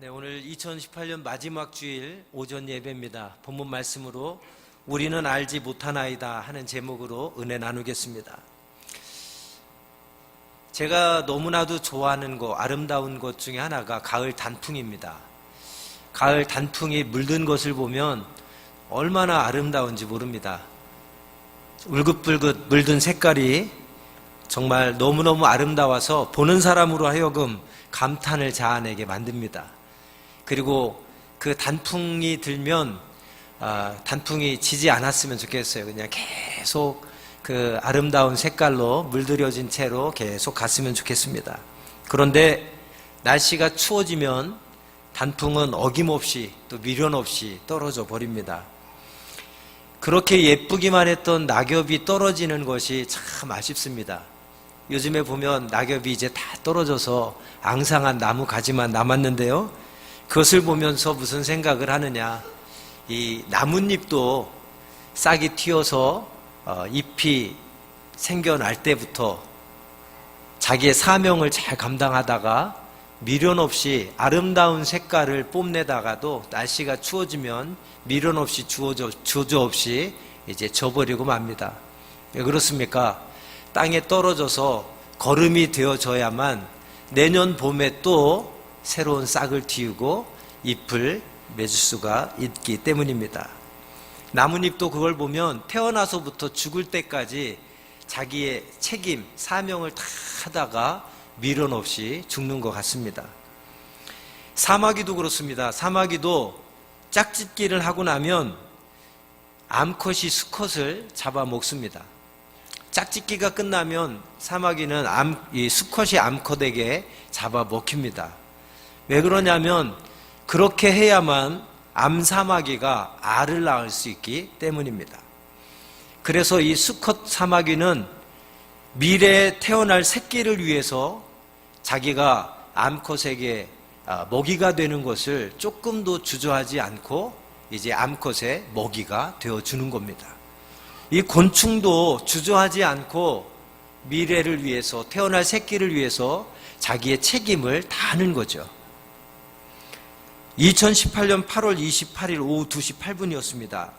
네, 오늘 2018년 마지막 주일 오전 예배입니다. 본문 말씀으로 우리는 알지 못하나이다 하는 제목으로 은혜 나누겠습니다. 제가 너무나도 좋아하는 것, 아름다운 것 중에 하나가 가을 단풍입니다. 가을 단풍이 물든 것을 보면 얼마나 아름다운지 모릅니다. 울긋불긋 물든 색깔이 정말 너무너무 아름다워서 보는 사람으로 하여금 감탄을 자아내게 만듭니다. 그리고 그 단풍이 들면 아, 단풍이 지지 않았으면 좋겠어요. 그냥 계속 그 아름다운 색깔로 물들여진 채로 계속 갔으면 좋겠습니다. 그런데 날씨가 추워지면 단풍은 어김없이 또 미련 없이 떨어져 버립니다. 그렇게 예쁘기만 했던 낙엽이 떨어지는 것이 참 아쉽습니다. 요즘에 보면 낙엽이 이제 다 떨어져서 앙상한 나무 가지만 남았는데요. 그것을 보면서 무슨 생각을 하느냐. 이 나뭇잎도 싹이 튀어서 어, 잎이 생겨날 때부터 자기의 사명을 잘 감당하다가 미련 없이 아름다운 색깔을 뽐내다가도 날씨가 추워지면 미련 없이 주어져, 주저 없이 이제 져버리고 맙니다. 왜 그렇습니까? 땅에 떨어져서 거름이 되어져야만 내년 봄에 또 새로운 싹을 틔우고 잎을 맺을 수가 있기 때문입니다. 나뭇잎도 그걸 보면 태어나서부터 죽을 때까지 자기의 책임, 사명을 다 하다가 미련 없이 죽는 것 같습니다. 사마귀도 그렇습니다. 사마귀도 짝짓기를 하고 나면 암컷이 수컷을 잡아 먹습니다. 짝짓기가 끝나면 사마귀는 암, 이 수컷이 암컷에게 잡아 먹힙니다. 왜 그러냐면 그렇게 해야만 암사마귀가 알을 낳을 수 있기 때문입니다. 그래서 이 수컷 사마귀는 미래에 태어날 새끼를 위해서 자기가 암컷에게 아, 먹이가 되는 것을 조금도 주저하지 않고 이제 암컷의 먹이가 되어 주는 겁니다. 이 곤충도 주저하지 않고 미래를 위해서 태어날 새끼를 위해서 자기의 책임을 다하는 거죠. 2018년 8월 28일 오후 2시 8분이었습니다.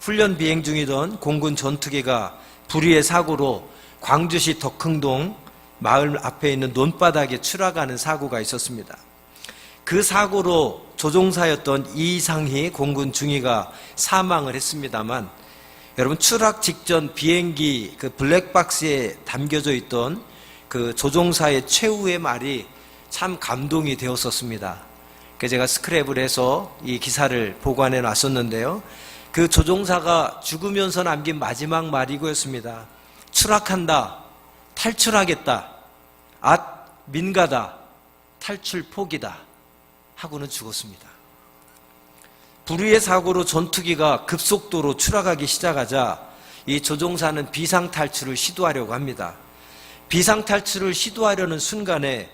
훈련 비행 중이던 공군 전투기가 불의의 사고로 광주시 덕흥동 마을 앞에 있는 논바닥에 추락하는 사고가 있었습니다. 그 사고로 조종사였던 이상희 공군 중위가 사망을 했습니다만 여러분 추락 직전 비행기 그 블랙박스에 담겨져 있던 그 조종사의 최후의 말이 참 감동이 되었었습니다. 제가 스크랩을 해서 이 기사를 보관해 놨었는데요. 그 조종사가 죽으면서 남긴 마지막 말이 이거였습니다. 추락한다. 탈출하겠다. 앗, 민가다. 탈출 포기다. 하고는 죽었습니다. 불의의 사고로 전투기가 급속도로 추락하기 시작하자 이 조종사는 비상 탈출을 시도하려고 합니다. 비상 탈출을 시도하려는 순간에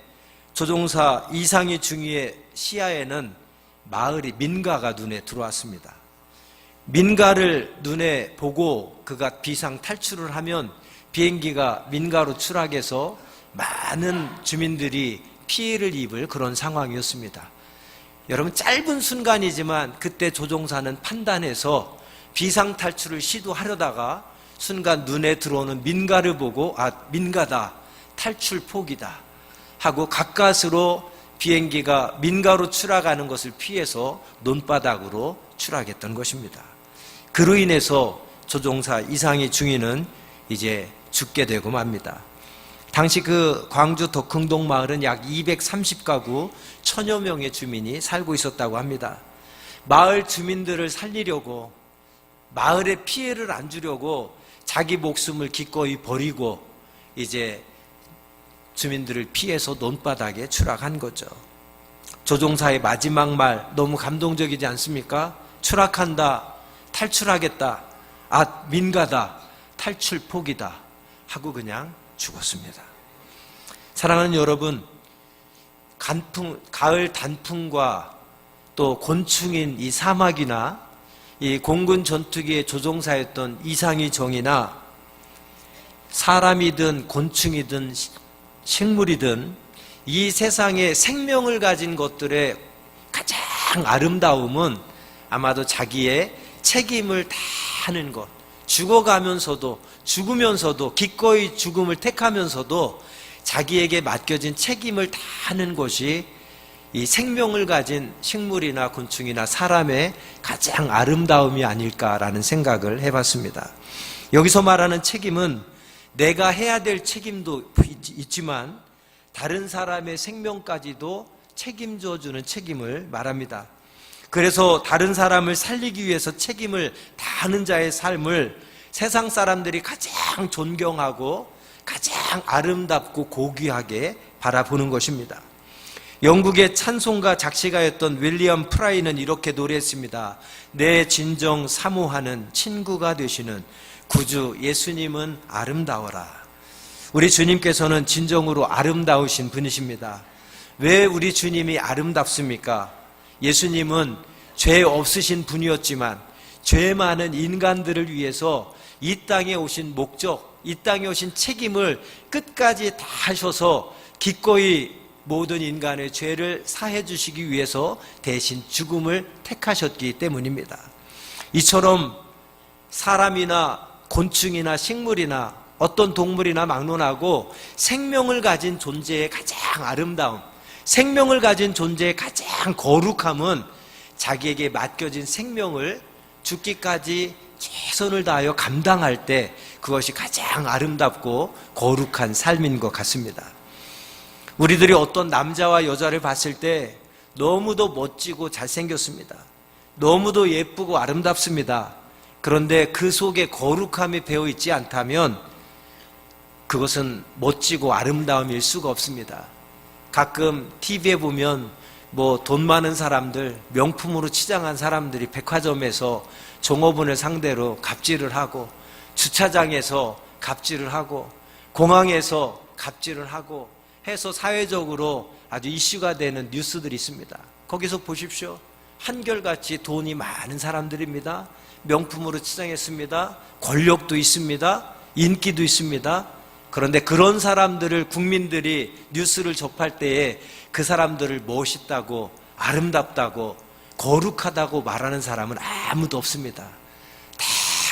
조종사 이상희 중위의 시야에는 마을이 민가가 눈에 들어왔습니다. 민가를 눈에 보고 그가 비상 탈출을 하면 비행기가 민가로 추락해서 많은 주민들이 피해를 입을 그런 상황이었습니다. 여러분 짧은 순간이지만 그때 조종사는 판단해서 비상 탈출을 시도하려다가 순간 눈에 들어오는 민가를 보고 아 민가다 탈출 포기다 하고 가까스로 비행기가 민가로 추락하는 것을 피해서 논바닥으로 추락했던 것입니다. 그로 인해서 조종사 이상희 중위는 이제 죽게 되고 맙니다. 당시 그 광주 덕흥동 마을은 약 230가구 천여 명의 주민이 살고 있었다고 합니다. 마을 주민들을 살리려고 마을에 피해를 안 주려고 자기 목숨을 기꺼이 버리고 이제 주민들을 피해서 논바닥에 추락한 거죠. 조종사의 마지막 말 너무 감동적이지 않습니까? 추락한다, 탈출하겠다, 아, 민가다, 탈출 포기다 하고 그냥 죽었습니다. 사랑하는 여러분, 간풍, 가을 단풍과 또 곤충인 이 사막이나 이 공군 전투기의 조종사였던 이상희 정이나 사람이든 곤충이든 식물이든 이 세상에 생명을 가진 것들의 가장 아름다움은 아마도 자기의 책임을 다 하는 것. 죽어가면서도 죽으면서도 기꺼이 죽음을 택하면서도 자기에게 맡겨진 책임을 다 하는 것이 이 생명을 가진 식물이나 곤충이나 사람의 가장 아름다움이 아닐까라는 생각을 해봤습니다. 여기서 말하는 책임은 내가 해야 될 책임도 있지만 다른 사람의 생명까지도 책임져 주는 책임을 말합니다. 그래서 다른 사람을 살리기 위해서 책임을 다하는 자의 삶을 세상 사람들이 가장 존경하고 가장 아름답고 고귀하게 바라보는 것입니다. 영국의 찬송가 작시가였던 윌리엄 프라이는 이렇게 노래했습니다. 내 진정 사모하는 친구가 되시는 구주 예수님은 아름다워라. 우리 주님께서는 진정으로 아름다우신 분이십니다. 왜 우리 주님이 아름답습니까? 예수님은 죄 없으신 분이었지만 죄 많은 인간들을 위해서 이 땅에 오신 목적, 이 땅에 오신 책임을 끝까지 다 하셔서 기꺼이 모든 인간의 죄를 사해 주시기 위해서 대신 죽음을 택하셨기 때문입니다. 이처럼 사람이나 곤충이나 식물이나 어떤 동물이나 막론하고 생명을 가진 존재의 가장 아름다움, 생명을 가진 존재의 가장 거룩함은 자기에게 맡겨진 생명을 죽기까지 최선을 다하여 감당할 때 그것이 가장 아름답고 거룩한 삶인 것 같습니다. 우리들이 어떤 남자와 여자를 봤을 때 너무도 멋지고 잘생겼습니다. 너무도 예쁘고 아름답습니다. 그런데 그 속에 거룩함이 배어 있지 않다면 그것은 멋지고 아름다움일 수가 없습니다. 가끔 TV에 보면 뭐 돈 많은 사람들, 명품으로 치장한 사람들이 백화점에서 종업원을 상대로 갑질을 하고 주차장에서 갑질을 하고 공항에서 갑질을 하고 해서 사회적으로 아주 이슈가 되는 뉴스들이 있습니다. 거기서 보십시오. 한결같이 돈이 많은 사람들입니다. 명품으로 치장했습니다. 권력도 있습니다. 인기도 있습니다. 그런데 그런 사람들을 국민들이 뉴스를 접할 때에 그 사람들을 멋있다고 아름답다고 거룩하다고 말하는 사람은 아무도 없습니다. 다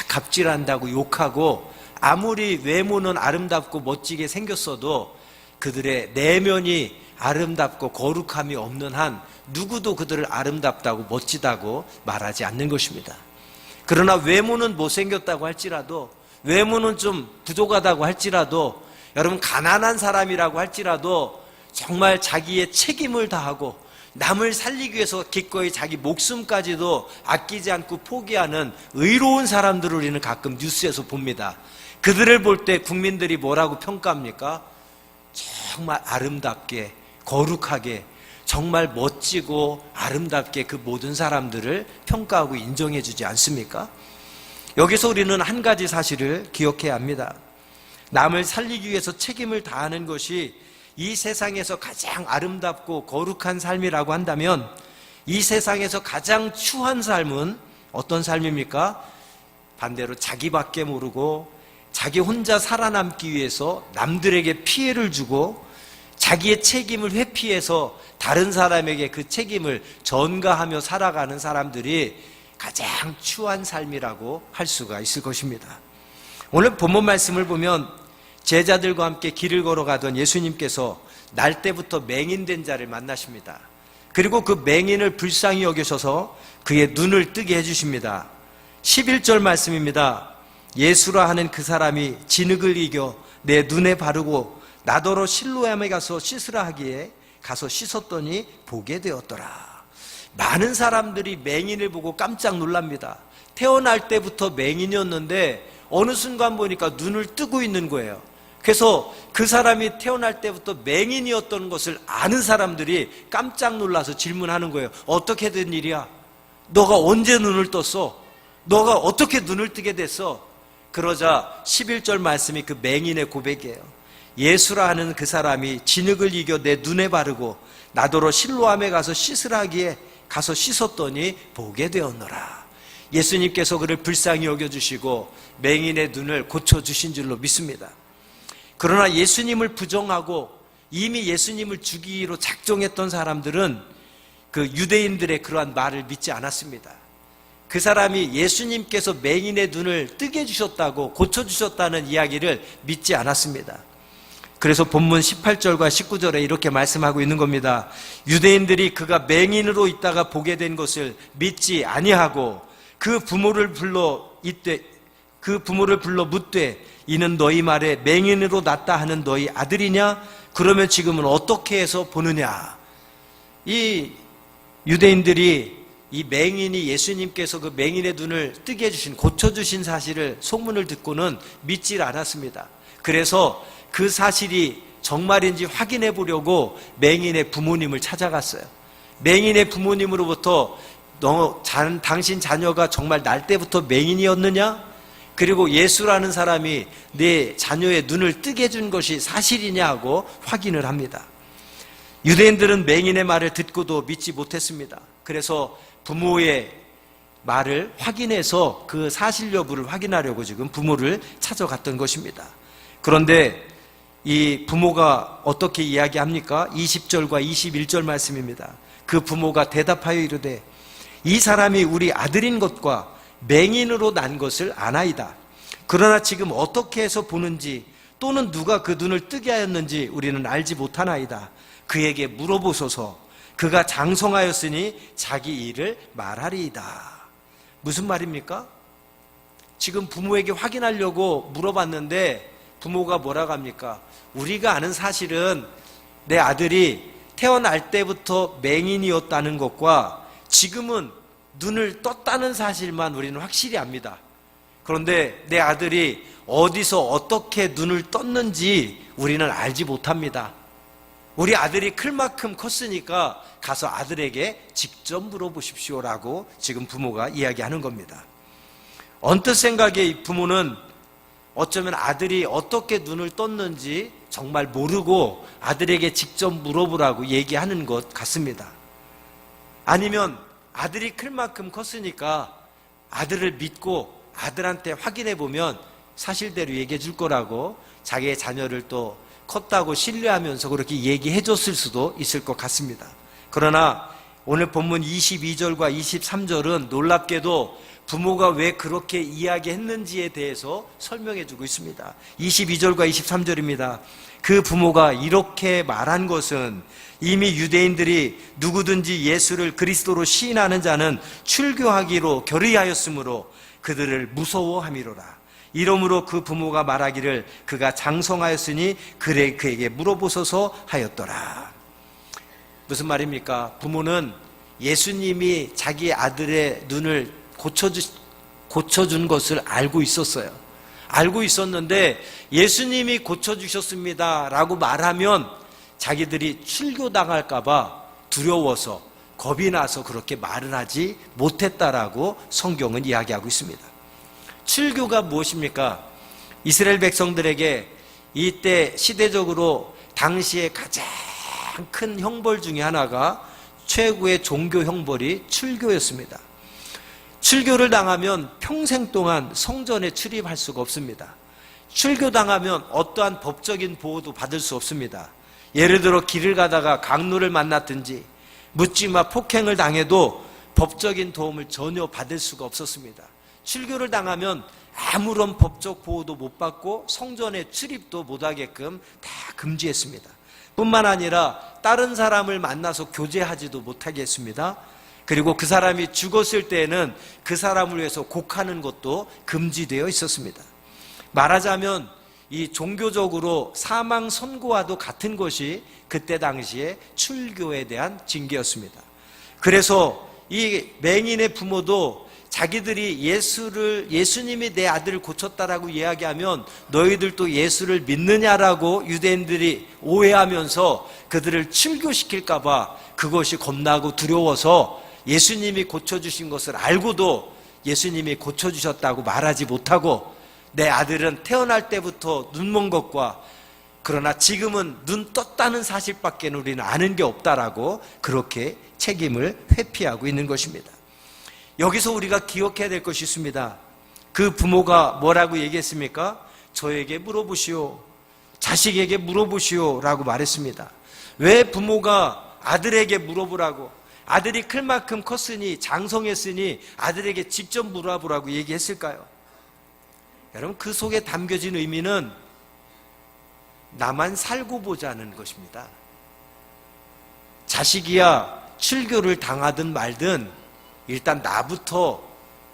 갑질한다고 욕하고 아무리 외모는 아름답고 멋지게 생겼어도 그들의 내면이 아름답고 거룩함이 없는 한 누구도 그들을 아름답다고 멋지다고 말하지 않는 것입니다. 그러나 외모는 못생겼다고 할지라도 외모는 좀 부족하다고 할지라도 여러분 가난한 사람이라고 할지라도 정말 자기의 책임을 다하고 남을 살리기 위해서 기꺼이 자기 목숨까지도 아끼지 않고 포기하는 의로운 사람들을 우리는 가끔 뉴스에서 봅니다. 그들을 볼 때 국민들이 뭐라고 평가합니까? 정말 아름답게, 거룩하게, 정말 멋지고 아름답게 그 모든 사람들을 평가하고 인정해 주지 않습니까? 여기서 우리는 한 가지 사실을 기억해야 합니다. 남을 살리기 위해서 책임을 다하는 것이 이 세상에서 가장 아름답고 거룩한 삶이라고 한다면 이 세상에서 가장 추한 삶은 어떤 삶입니까? 반대로 자기밖에 모르고 자기 혼자 살아남기 위해서 남들에게 피해를 주고 자기의 책임을 회피해서 다른 사람에게 그 책임을 전가하며 살아가는 사람들이 가장 추한 삶이라고 할 수가 있을 것입니다. 오늘 본문 말씀을 보면 제자들과 함께 길을 걸어가던 예수님께서 날 때부터 맹인된 자를 만나십니다. 그리고 그 맹인을 불쌍히 여기셔서 그의 눈을 뜨게 해주십니다. 11절 말씀입니다. 예수라 하는 그 사람이 진흙을 이겨 내 눈에 바르고 나더러 실로암에 가서 씻으라 하기에 가서 씻었더니 보게 되었더라. 많은 사람들이 맹인을 보고 깜짝 놀랍니다. 태어날 때부터 맹인이었는데 어느 순간 보니까 눈을 뜨고 있는 거예요. 그래서 그 사람이 태어날 때부터 맹인이었던 것을 아는 사람들이 깜짝 놀라서 질문하는 거예요. 어떻게 된 일이야? 너가 언제 눈을 떴어? 너가 어떻게 눈을 뜨게 됐어? 그러자 11절 말씀이 그 맹인의 고백이에요. 예수라 하는 그 사람이 진흙을 이겨 내 눈에 바르고 나더러 실로암에 가서 씻으라 하기에 가서 씻었더니 보게 되었노라. 예수님께서 그를 불쌍히 여겨주시고 맹인의 눈을 고쳐주신 줄로 믿습니다. 그러나 예수님을 부정하고 이미 예수님을 죽이기로 작정했던 사람들은 그 유대인들의 그러한 말을 믿지 않았습니다. 그 사람이 예수님께서 맹인의 눈을 뜨게 해주셨다고 고쳐주셨다는 이야기를 믿지 않았습니다. 그래서 본문 18절과 19절에 이렇게 말씀하고 있는 겁니다. 유대인들이 그가 맹인으로 있다가 보게 된 것을 믿지 아니하고 그 부모를 불러 이때 그 부모를 불러 묻되 이는 너희 말에 맹인으로 났다 하는 너희 아들이냐? 그러면 지금은 어떻게 해서 보느냐? 이 유대인들이 이 맹인이 예수님께서 그 맹인의 눈을 뜨게 해주신 고쳐주신 사실을 소문을 듣고는 믿질 않았습니다. 그래서 그 사실이 정말인지 확인해 보려고 맹인의 부모님을 찾아갔어요. 맹인의 부모님으로부터 너 자- 당신 자녀가 정말 날 때부터 맹인이었느냐? 그리고 예수라는 사람이 내 자녀의 눈을 뜨게 해준 것이 사실이냐 하고 확인을 합니다. 유대인들은 맹인의 말을 듣고도 믿지 못했습니다. 그래서 부모의 말을 확인해서 그 사실 여부를 확인하려고 지금 부모를 찾아갔던 것입니다. 그런데 이 부모가 어떻게 이야기합니까? 20절과 21절 말씀입니다. 그 부모가 대답하여 이르되 이 사람이 우리 아들인 것과 맹인으로 난 것을 아나이다. 그러나 지금 어떻게 해서 보는지 또는 누가 그 눈을 뜨게 하였는지 우리는 알지 못하나이다. 그에게 물어보소서. 그가 장성하였으니 자기 일을 말하리이다. 무슨 말입니까? 지금 부모에게 확인하려고 물어봤는데 부모가 뭐라고 합니까? 우리가 아는 사실은 내 아들이 태어날 때부터 맹인이었다는 것과 지금은 눈을 떴다는 사실만 우리는 확실히 압니다. 그런데 내 아들이 어디서 어떻게 눈을 떴는지 우리는 알지 못합니다. 우리 아들이 클 만큼 컸으니까 가서 아들에게 직접 물어보십시오라고 지금 부모가 이야기하는 겁니다. 언뜻 생각에 이 부모는 어쩌면 아들이 어떻게 눈을 떴는지 정말 모르고 아들에게 직접 물어보라고 얘기하는 것 같습니다. 아니면 아들이 클 만큼 컸으니까 아들을 믿고 아들한테 확인해 보면 사실대로 얘기해 줄 거라고 자기의 자녀를 또 컸다고 신뢰하면서 그렇게 얘기해 줬을 수도 있을 것 같습니다. 그러나 오늘 본문 22절과 23절은 놀랍게도 부모가 왜 그렇게 이야기했는지에 대해서 설명해 주고 있습니다. 22절과 23절입니다. 그 부모가 이렇게 말한 것은 이미 유대인들이 누구든지 예수를 그리스도로 시인하는 자는 출교하기로 결의하였으므로 그들을 무서워함이로라. 이러므로 그 부모가 말하기를 그가 장성하였으니 그에게 물어보소서 하였더라. 무슨 말입니까? 부모는 예수님이 자기 아들의 눈을 고쳐주, 고쳐준 것을 알고 있었어요. 알고 있었는데 예수님이 고쳐주셨습니다. 라고 말하면 자기들이 출교당할까봐 두려워서 겁이 나서 그렇게 말을 하지 못했다라고 성경은 이야기하고 있습니다. 출교가 무엇입니까? 이스라엘 백성들에게 이때 시대적으로 당시에 가장 큰 형벌 중에 하나가 최고의 종교 형벌이 출교였습니다. 출교를 당하면 평생 동안 성전에 출입할 수가 없습니다. 출교당하면 어떠한 법적인 보호도 받을 수 없습니다. 예를 들어 길을 가다가 강로를 만났든지 묻지마 폭행을 당해도 법적인 도움을 전혀 받을 수가 없었습니다. 출교를 당하면 아무런 법적 보호도 못 받고 성전에 출입도 못하게끔 다 금지했습니다. 뿐만 아니라 다른 사람을 만나서 교제하지도 못하게 했습니다. 그리고 그 사람이 죽었을 때에는 그 사람을 위해서 곡하는 것도 금지되어 있었습니다. 말하자면 이 종교적으로 사망 선고와도 같은 것이 그때 당시에 출교에 대한 징계였습니다. 그래서 이 맹인의 부모도 자기들이 예수를 예수님이 내 아들을 고쳤다라고 이야기하면 너희들도 예수를 믿느냐라고 유대인들이 오해하면서 그들을 출교시킬까 봐 그것이 겁나고 두려워서 예수님이 고쳐 주신 것을 알고도 예수님이 고쳐 주셨다고 말하지 못하고 내 아들은 태어날 때부터 눈먼 것과 그러나 지금은 눈 떴다는 사실밖에 우리는 아는 게 없다라고 그렇게 책임을 회피하고 있는 것입니다. 여기서 우리가 기억해야 될 것이 있습니다. 그 부모가 뭐라고 얘기했습니까? 저에게 물어보시오. 자식에게 물어보시오. 라고 말했습니다. 왜 부모가 아들에게 물어보라고, 아들이 클 만큼 컸으니 장성했으니 아들에게 직접 물어보라고 얘기했을까요? 여러분 그 속에 담겨진 의미는 나만 살고 보자는 것입니다. 자식이야 출교를 당하든 말든 일단 나부터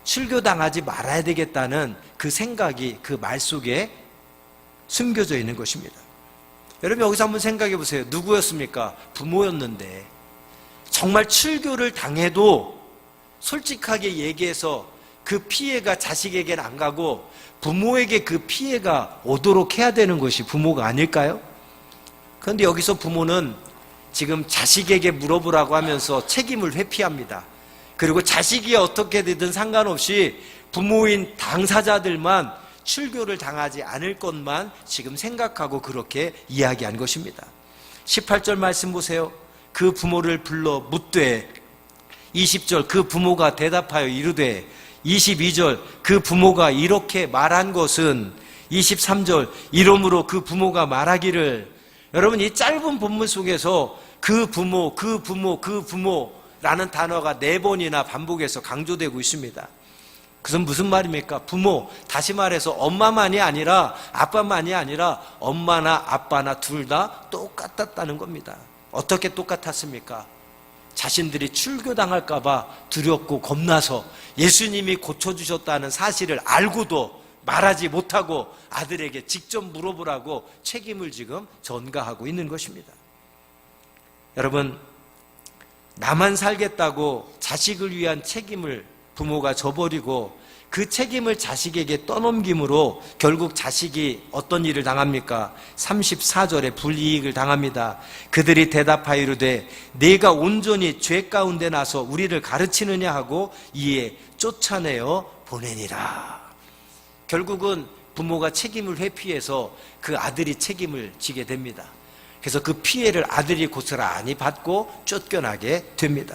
출교당하지 말아야 되겠다는 그 생각이 그 말 속에 숨겨져 있는 것입니다. 여러분 여기서 한번 생각해 보세요. 누구였습니까? 부모였는데 정말 출교를 당해도 솔직하게 얘기해서 그 피해가 자식에게는 안 가고 부모에게 그 피해가 오도록 해야 되는 것이 부모가 아닐까요? 그런데 여기서 부모는 지금 자식에게 물어보라고 하면서 책임을 회피합니다. 그리고 자식이 어떻게 되든 상관없이 부모인 당사자들만 출교를 당하지 않을 것만 지금 생각하고 그렇게 이야기한 것입니다. 18절 말씀 보세요. 그 부모를 불러 묻되 20절 그 부모가 대답하여 이르되 22절 그 부모가 이렇게 말한 것은 23절 이러므로 그 부모가 말하기를 여러분 이 짧은 본문 속에서 그 부모 그 부모 그 부모 라는 단어가 네 번이나 반복해서 강조되고 있습니다. 그것은 무슨 말입니까? 부모, 다시 말해서 엄마만이 아니라 아빠만이 아니라 엄마나 아빠나 둘 다 똑같았다는 겁니다. 어떻게 똑같았습니까? 자신들이 출교당할까봐 두렵고 겁나서 예수님이 고쳐주셨다는 사실을 알고도 말하지 못하고 아들에게 직접 물어보라고 책임을 지금 전가하고 있는 것입니다. 여러분, 나만 살겠다고 자식을 위한 책임을 부모가 져버리고 그 책임을 자식에게 떠넘김으로 결국 자식이 어떤 일을 당합니까? 34절에 불이익을 당합니다. 그들이 대답하여 이르되 내가 온전히 죄 가운데 나서 우리를 가르치느냐 하고 이에 쫓아내어 보내니라. 결국은 부모가 책임을 회피해서 그 아들이 책임을 지게 됩니다. 그래서 그 피해를 아들이 고스란히 받고 쫓겨나게 됩니다.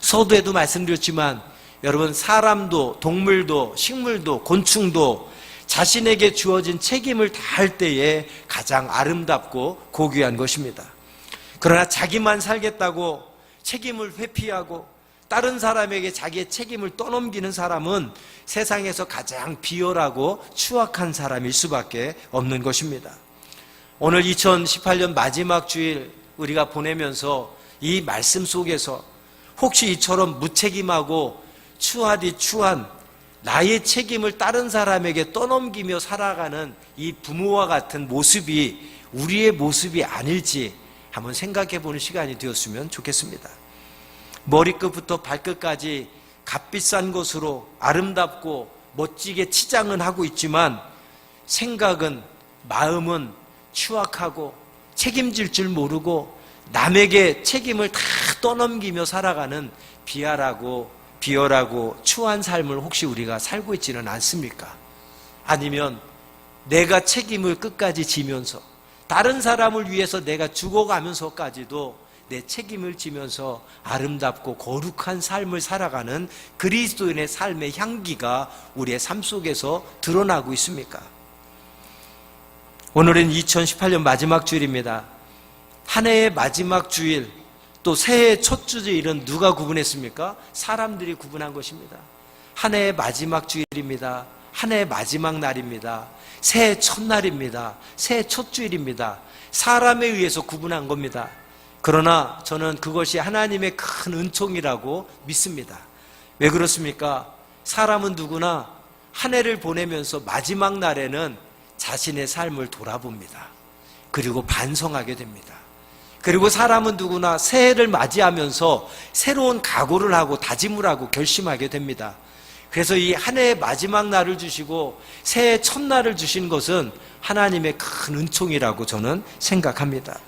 서두에도 말씀드렸지만 여러분 사람도 동물도 식물도 곤충도 자신에게 주어진 책임을 다할 때에 가장 아름답고 고귀한 것입니다. 그러나 자기만 살겠다고 책임을 회피하고 다른 사람에게 자기의 책임을 떠넘기는 사람은 세상에서 가장 비열하고 추악한 사람일 수밖에 없는 것입니다. 오늘 2018년 마지막 주일 우리가 보내면서 이 말씀 속에서 혹시 이처럼 무책임하고 추하디 추한 나의 책임을 다른 사람에게 떠넘기며 살아가는 이 부모와 같은 모습이 우리의 모습이 아닐지 한번 생각해 보는 시간이 되었으면 좋겠습니다. 머리끝부터 발끝까지 값비싼 것으로 아름답고 멋지게 치장은 하고 있지만 생각은 마음은 추악하고 책임질 줄 모르고 남에게 책임을 다 떠넘기며 살아가는 비하라고 비열하고 추한 삶을 혹시 우리가 살고 있지는 않습니까? 아니면 내가 책임을 끝까지 지면서 다른 사람을 위해서 내가 죽어가면서까지도 내 책임을 지면서 아름답고 거룩한 삶을 살아가는 그리스도인의 삶의 향기가 우리의 삶 속에서 드러나고 있습니까? 오늘은 2018년 마지막 주일입니다. 한 해의 마지막 주일, 또 새해 첫 주일은 누가 구분했습니까? 사람들이 구분한 것입니다. 한 해의 마지막 주일입니다. 한 해의 마지막 날입니다. 새해 첫날입니다. 새해 첫 주일입니다. 사람에 의해서 구분한 겁니다. 그러나 저는 그것이 하나님의 큰 은총이라고 믿습니다. 왜 그렇습니까? 사람은 누구나 한 해를 보내면서 마지막 날에는 자신의 삶을 돌아봅니다. 그리고 반성하게 됩니다. 그리고 사람은 누구나 새해를 맞이하면서 새로운 각오를 하고 다짐을 하고 결심하게 됩니다. 그래서 이 한 해의 마지막 날을 주시고 새해 첫날을 주신 것은 하나님의 큰 은총이라고 저는 생각합니다.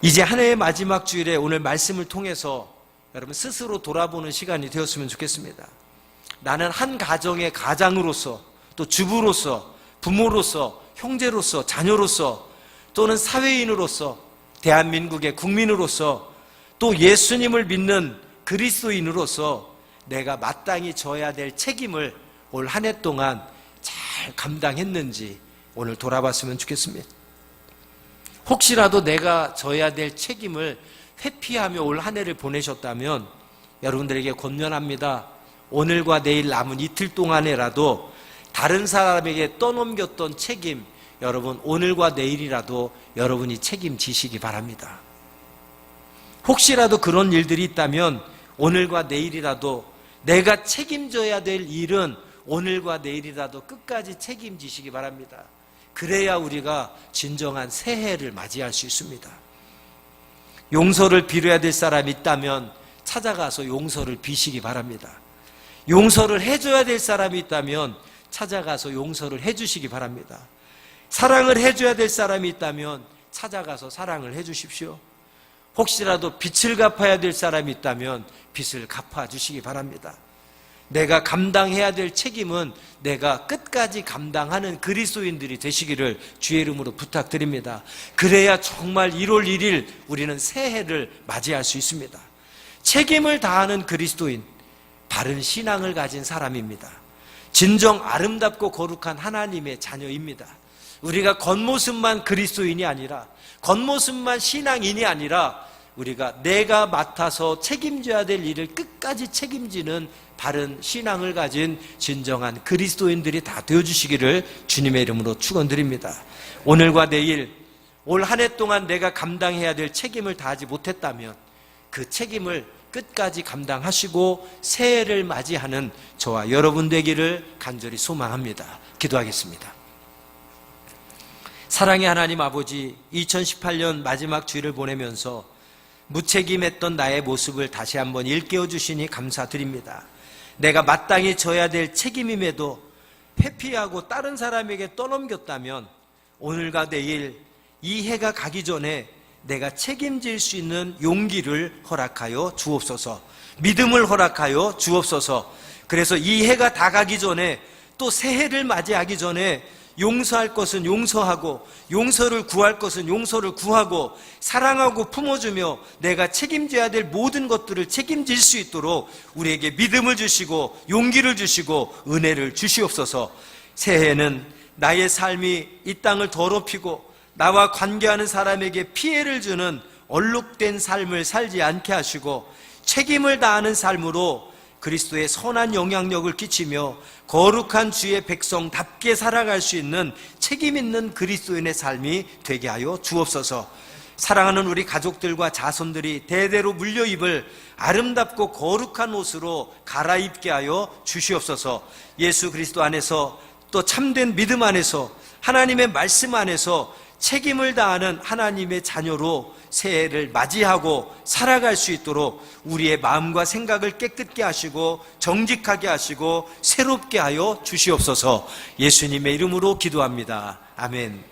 이제 한 해의 마지막 주일에 오늘 말씀을 통해서 여러분 스스로 돌아보는 시간이 되었으면 좋겠습니다. 나는 한 가정의 가장으로서 또 주부로서 부모로서 형제로서 자녀로서 또는 사회인으로서 대한민국의 국민으로서 또 예수님을 믿는 그리스도인으로서 내가 마땅히 져야 될 책임을 올 한 해 동안 잘 감당했는지 오늘 돌아봤으면 좋겠습니다. 혹시라도 내가 져야 될 책임을 회피하며 올 한 해를 보내셨다면 여러분들에게 권면합니다. 오늘과 내일 남은 이틀 동안에라도 다른 사람에게 떠넘겼던 책임, 여러분 오늘과 내일이라도 여러분이 책임지시기 바랍니다. 혹시라도 그런 일들이 있다면 오늘과 내일이라도 내가 책임져야 될 일은 오늘과 내일이라도 끝까지 책임지시기 바랍니다. 그래야 우리가 진정한 새해를 맞이할 수 있습니다. 용서를 빌어야 될 사람이 있다면 찾아가서 용서를 비시기 바랍니다. 용서를 해줘야 될 사람이 있다면 찾아가서 용서를 해주시기 바랍니다. 사랑을 해줘야 될 사람이 있다면 찾아가서 사랑을 해주십시오. 혹시라도 빚을 갚아야 될 사람이 있다면 빚을 갚아주시기 바랍니다. 내가 감당해야 될 책임은 내가 끝까지 감당하는 그리스도인들이 되시기를 주의 이름으로 부탁드립니다. 그래야 정말 1월 1일 우리는 새해를 맞이할 수 있습니다. 책임을 다하는 그리스도인, 바른 신앙을 가진 사람입니다. 진정 아름답고 거룩한 하나님의 자녀입니다. 우리가 겉모습만 그리스도인이 아니라 겉모습만 신앙인이 아니라 우리가 내가 맡아서 책임져야 될 일을 끝까지 책임지는 바른 신앙을 가진 진정한 그리스도인들이 다 되어 주시기를 주님의 이름으로 축원드립니다. 오늘과 내일 올 한 해 동안 내가 감당해야 될 책임을 다하지 못했다면 그 책임을 끝까지 감당하시고 새해를 맞이하는 저와 여러분 되기를 간절히 소망합니다. 기도하겠습니다. 사랑의 하나님 아버지, 2018년 마지막 주일을 보내면서 무책임했던 나의 모습을 다시 한번 일깨워 주시니 감사드립니다. 내가 마땅히 져야 될 책임임에도 회피하고 다른 사람에게 떠넘겼다면 오늘과 내일 이 해가 가기 전에 내가 책임질 수 있는 용기를 허락하여 주옵소서. 믿음을 허락하여 주옵소서. 그래서 이 해가 다 가기 전에 또 새해를 맞이하기 전에 용서할 것은 용서하고 용서를 구할 것은 용서를 구하고 사랑하고 품어주며 내가 책임져야 될 모든 것들을 책임질 수 있도록 우리에게 믿음을 주시고 용기를 주시고 은혜를 주시옵소서 새해에는 나의 삶이 이 땅을 더럽히고 나와 관계하는 사람에게 피해를 주는 얼룩된 삶을 살지 않게 하시고 책임을 다하는 삶으로 그리스도의 선한 영향력을 끼치며 거룩한 주의 백성답게 살아갈 수 있는 책임 있는 그리스도인의 삶이 되게 하여 주옵소서. 사랑하는 우리 가족들과 자손들이 대대로 물려 입을 아름답고 거룩한 옷으로 갈아입게 하여 주시옵소서. 예수 그리스도 안에서 또 참된 믿음 안에서 하나님의 말씀 안에서 책임을 다하는 하나님의 자녀로 새해를 맞이하고 살아갈 수 있도록 우리의 마음과 생각을 깨끗게 하시고 정직하게 하시고 새롭게 하여 주시옵소서 예수님의 이름으로 기도합니다. 아멘.